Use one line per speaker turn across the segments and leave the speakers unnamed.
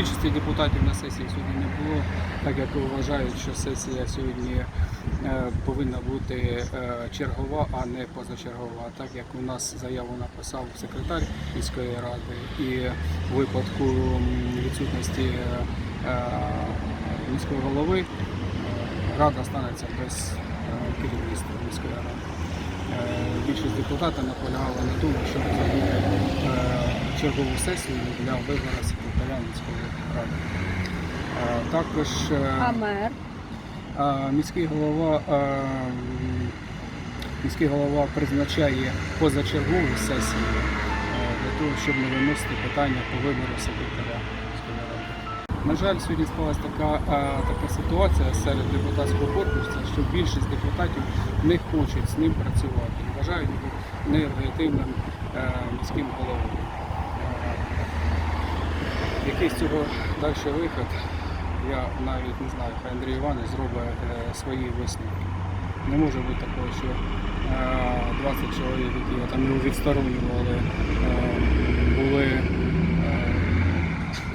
Більшості депутатів на сесії сьогодні не було, так як вважають, що сесія сьогодні е, повинна бути е, чергова, а не позачергова. Так як у нас заяву написав секретар міської ради, і в випадку відсутності е, міського голови рада станеться без керівництва міської ради. Більшість депутатів наполягала на тому, щоб зробити чергову сесію для вибору секретаря. Е, Також е,
А мер?
а, міський голова е, міський голова призначає позачергову сесію е, для того, щоб не виносити питання по вибору секретаря. На жаль, сьогодні склалася така, е, така ситуація серед депутатського корпусу, що більшість депутатів не хочуть з ним працювати, вважають е, міським головою. Е, Який з цього далі вихід, я навіть не знаю, хай Андрій Іванович зробить е, свої висновки. Не може бути такого, що е, 20 чоловік, які там його відсторонювали, е, були е,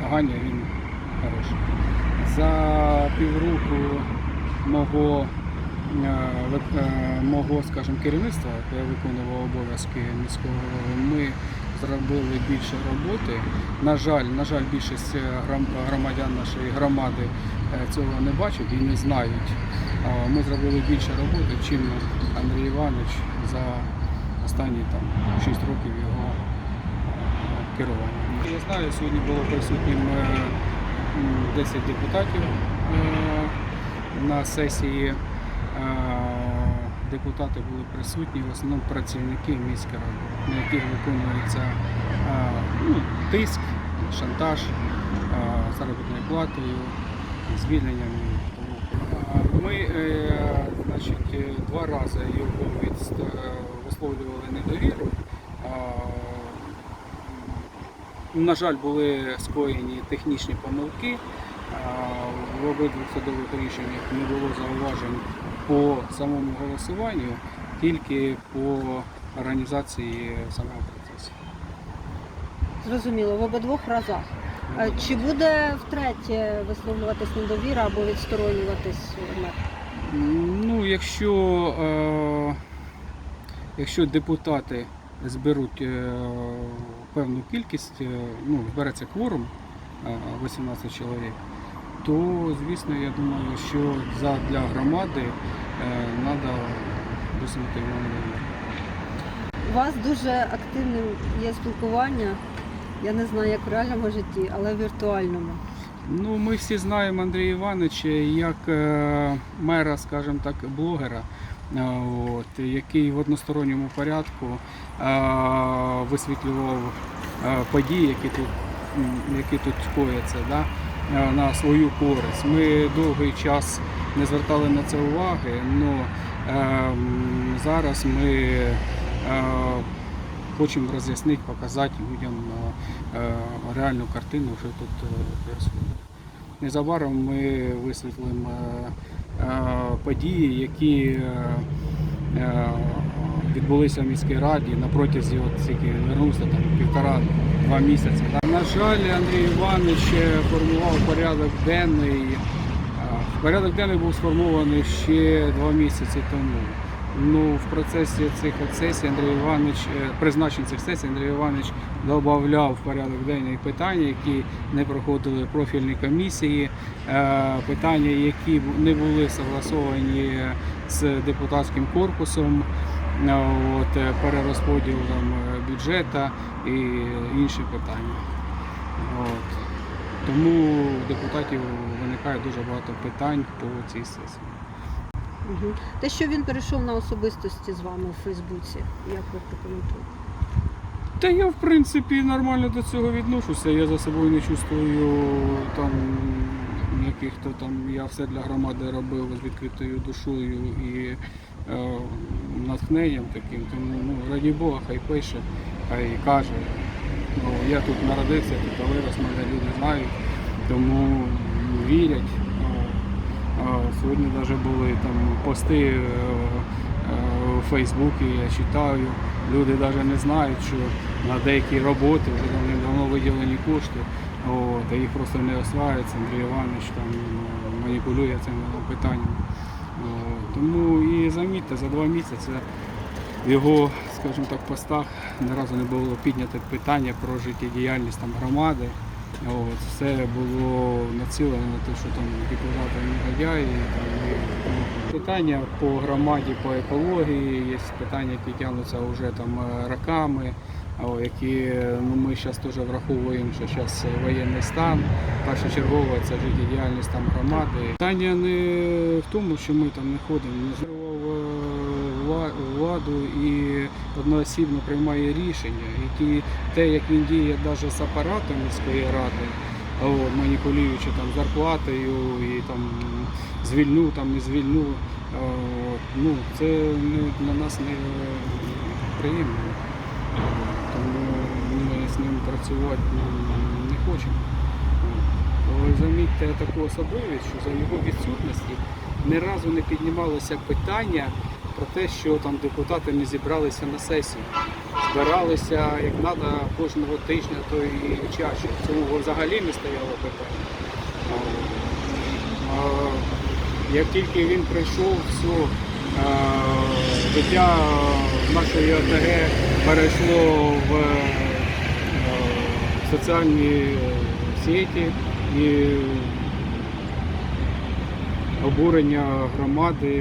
погані, він хороший. За півроку мого, е, е, мого скажімо, керівництва, я виконував обов'язки міського голови, ми зробили більше роботи. На жаль, на жаль, більшість е, громадян нашої громади е, цього не бачать і не знають. Ми зробили більше роботи, чим Андрій Іванович за останні там, 6 років його е, керування. Я знаю, сьогодні було присутнім е, 10 депутатів на сесії. Е, Депутати були присутні, в основному працівники міської ради, на яких виконується е, ну, тиск, шантаж е, заробітною платою, звільненням. Ми е, значить, е, два рази його від, висловлювали недовіру. Е, на жаль, були скоєні технічні помилки. В обидвох судових рішеннях не було зауважень по самому голосуванню, тільки по організації самого процесу.
Зрозуміло, в обидвох разах. Чи буде втретє висловлюватись недовіра або відсторонюватись мер?
Ну, якщо, е, якщо депутати зберуть е, певну кількість, е, ну, збереться кворум е, 18 чоловік, то, звісно, я думаю, що для громади треба висунути його на.
У вас дуже активним є спілкування. Я не знаю, як в реальному житті, але в віртуальному.
Ну, ми всі знаємо Андрія Івановича як е, мера, скажімо так, блогера, е, от, який в односторонньому порядку е, висвітлював події, які тут, які тут кояться, да, на свою користь. Ми довгий час не звертали на це уваги, але зараз ми е, хочемо роз'яснити, показати людям е, е, реальну картину, що тут е, відбувається. Незабаром ми висвітлимо е, е, події, які е, е, відбулися в міській раді на протязі от скільки вернувся там півтора-два місяці. Та, На жаль, Андрій Іванович формував порядок денний. Е, Порядок денний був сформований ще два місяці тому. Ну, в процесі цих сесій Андрій Іванович, е, призначень цих сесій Андрій Іванович додавав порядок денний питання, які не проходили профільні комісії, е, питання, які не були согласовані з депутатським корпусом, от, е, перерозподілом е, бюджету і інші питання. От. Тому у депутатів виникає дуже багато питань по цій сесії.
Угу. Те, що він перейшов на особистості з вами у Фейсбуці, як ви прокоментуєте?
Та я в принципі нормально до цього відношуся. Я за собою не чувствую там яких-то там. Я все для громади робив з відкритою душою і е, натхненням таким. Тому ну, раді Бога, хай пише, хай каже. Ну, я тут народився, тут вирос, мене люди знають, тому вірять. Ну, Сьогодні навіть були там пости е, е, у Фейсбуці, я читаю. Люди навіть не знають, що на деякі роботи вже давно виділені кошти, От, а їх просто не осваюється. Андрій Іванович там е, маніпулює цим питанням. Тому і замітьте, за два місяці в його, скажімо так, постах ні разу не було піднято питання про життєдіяльність там, громади. От, все було націлено на те, що там депутати негодяї. Там, питання по громаді, по екології, є питання, які тягнуться вже там е, роками, які ну, ми зараз теж враховуємо, що зараз воєнний стан. Першочергово це життєдіяльність там громади. Питання не в тому, що ми там не ходимо, не владу і одноосібно приймає рішення, які те, як він діє навіть з апаратом міської ради, от, маніпулюючи там зарплатою і там звільну, там не звільну. от, ну, це не, для нас не приємно. Тому ми з ним працювати ну, не хочемо. Але замітьте таку особливість, що за його відсутності ні разу не піднімалося питання про те, що там депутати не зібралися на сесію. Збиралися як треба кожного тижня, то і чаще. Цього взагалі не стояло питання. А, Як тільки він прийшов, все, життя нашої ОТГ перейшло в соціальні сіті і обурення громади